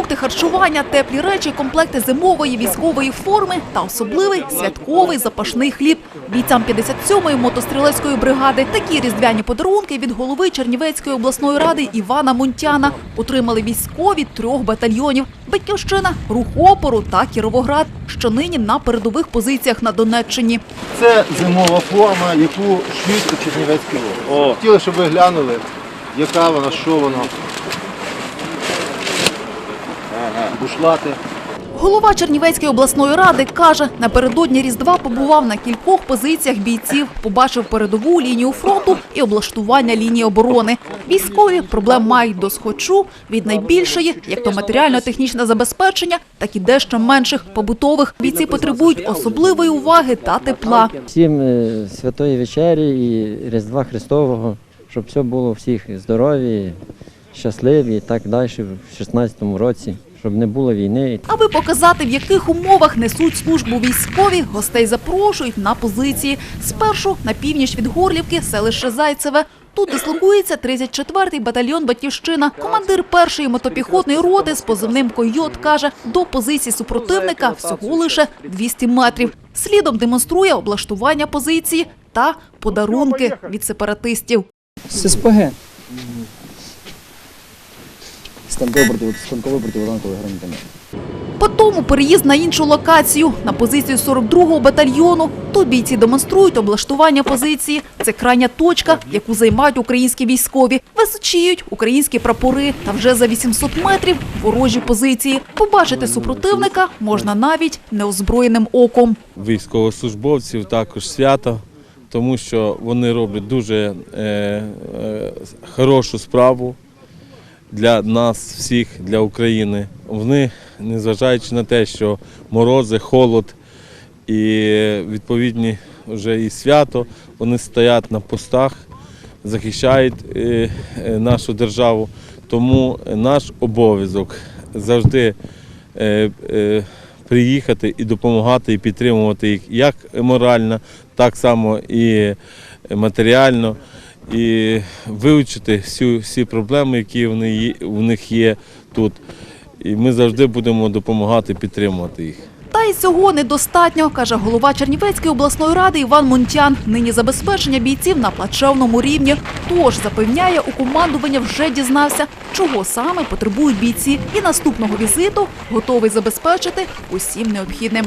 продукти харчування, теплі речі, комплекти зимової військової форми та особливий святковий запашний хліб бійцям 57-ї мотострілецької бригади. Такі різдвяні подарунки від голови Чернівецької обласної ради Івана Мунтяна отримали військові трьох батальйонів: Батьківщина, Рух опору та Кіровоград, що нині на передових позиціях на Донеччині. Це зимова форма, яку Чернівецькій області. Хотіли, щоб ви глянули, яка вона, що вона. Бушлати. Голова Чернівецької обласної ради каже, напередодні Різдва побував на кількох позиціях бійців, побачив передову лінію фронту і облаштування лінії оборони. Військові проблем мають до схочу від найбільшої, як то матеріально-технічне забезпечення, так і дещо менших побутових. Бійці потребують особливої уваги та тепла. Всім е, святої вечері і Різдва Христового, щоб все було всіх здорові, щасливі і так далі в 16-му році, щоб не було війни. Аби показати, в яких умовах несуть службу військові, гостей запрошують на позиції. Спершу на північ від Горлівки, селище Зайцеве. Тут дислокується 34-й батальйон «Батьківщина». Командир першої мотопіхотної роти з позивним «Койот» каже, до позиції супротивника всього лише 200 метрів. Слідом демонструє облаштування позиції та подарунки від сепаратистів. СПГ. Станковий проти станковий противотанковий гранатомет. Потім переїзд на іншу локацію на позицію 42-го батальйону. Тут бійці демонструють облаштування позиції. Це крайня точка, яку займають українські військові. Височіють українські прапори. Та вже за 800 метрів ворожі позиції. Побачити супротивника можна навіть неозброєним оком. військовослужбовців також свято, тому що вони роблять дуже е, е, хорошу справу для нас всіх, для України. Вони, незважаючи на те, що морози, холод і відповідні вже і свято, вони стоять на постах, захищають е, е, нашу державу. Тому наш обов'язок завжди е, приїхати і допомагати, і підтримувати їх як морально, так само і матеріально, і вивчити всі, всі проблеми, які вони у них є тут. І ми завжди будемо допомагати, підтримувати їх. Та й цього недостатньо, каже голова Чернівецької обласної ради Іван Мунтян. Нині забезпечення бійців на плачевному рівні. Тож запевняє, у командування вже дізнався, чого саме потребують бійці, і наступного візиту готовий забезпечити усім необхідним.